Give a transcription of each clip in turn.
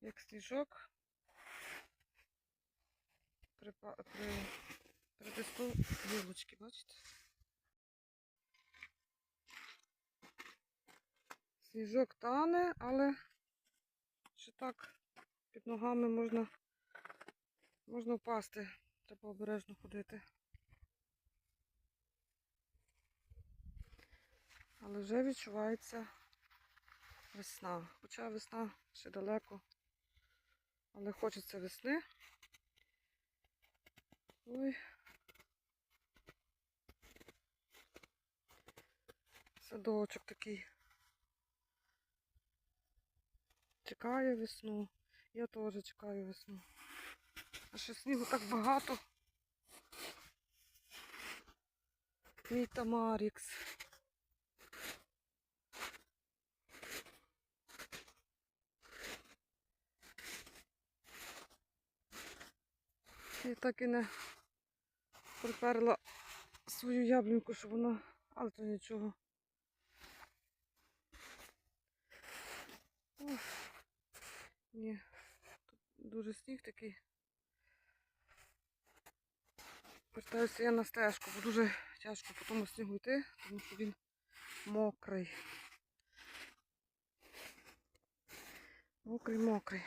як сніжок. Припа... При... Притискав гілочки, бачите? Сніжок тане, але ще так під ногами можна, можна впасти. Треба обережно ходити. Але вже відчувається весна. Хоча весна ще далеко. Але хочеться весни. Ой. Садочок такий. Чекає весну. Я теж чекаю весну. А ще снігу так багато. Мій Тамарікс. Я так і не приперла свою яблуньку, щоб вона, але то нічого. Ох, ні, тут дуже сніг такий. Вертаюся я на стежку, бо дуже тяжко по тому снігу йти, тому що він мокрий. мокрий. Мокрий,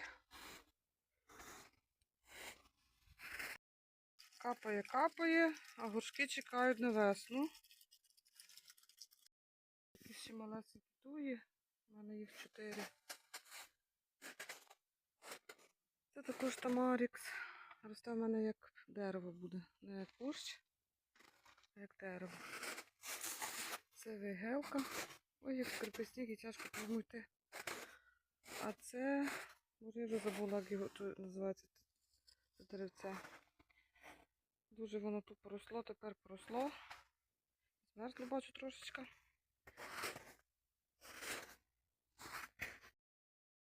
Капає, капає, а горшки чекають на весну. Такі ще малесенькі туї. У мене їх чотири. Це також тамарікс. Росте в мене як дерево буде. Не як кущ, а як дерево. Це вигелка. Ой, як скриписніг і тяжко по. А це, може я вже забула, як його називається це деревце. Дуже воно тут поросло, тепер поросло. Змерзло бачу трошечка.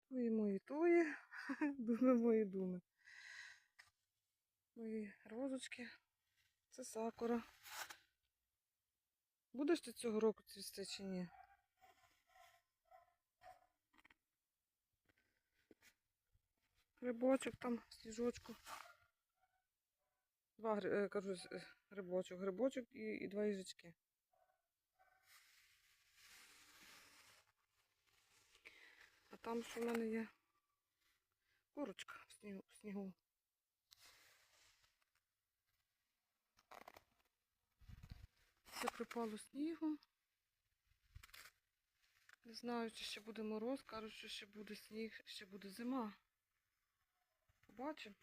Туї мої туї, думи мої думи. Мої розочки. Це сакура. Будеш ти цього року цвісти чи ні? Грибочок там, сніжочку. Два е, кажу, грибочок, грибочок і, і два їжачки. А там що в мене є? Курочка в снігу. В снігу. Все припало снігу. Не знаю, чи ще буде мороз, кажуть, що ще буде сніг, ще буде зима. Побачимо.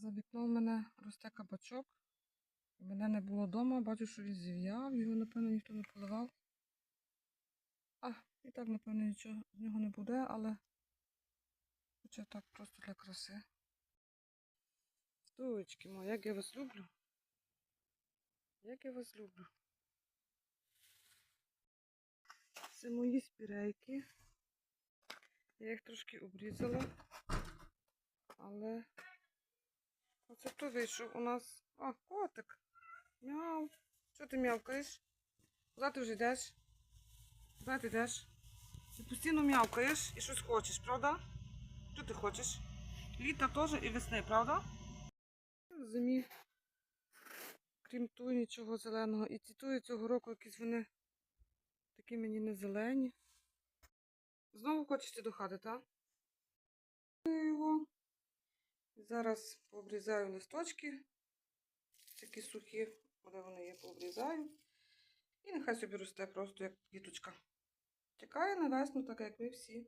За вікном мене росте кабачок. Мене не було вдома, бачу, що він зів'яв, його, напевно, ніхто не поливав. А, і так, напевно, нічого з нього не буде, але хоча так просто для краси. Стовички мої, як я вас люблю. Як я вас люблю. Це мої спірейки. Я їх трошки обрізала, але Оце хто вийшов у нас. А, котик. Мяу. Що ти м'явкаєш? Куди ти вже йдеш? Куди ти йдеш? Ти постійно м'явкаєш і щось хочеш, правда? Що ти хочеш? Літа теж і весни, правда? Зимі, крім туї, нічого зеленого. І ці туї цього року якісь вони такі мені не зелені. Знову хочете до хати, так? Його. Зараз пообрізаю листочки, такі сухі, де вони є, пообрізаю. І нехай собі росте просто як квіточка. Чекає на весну, так як ви всі.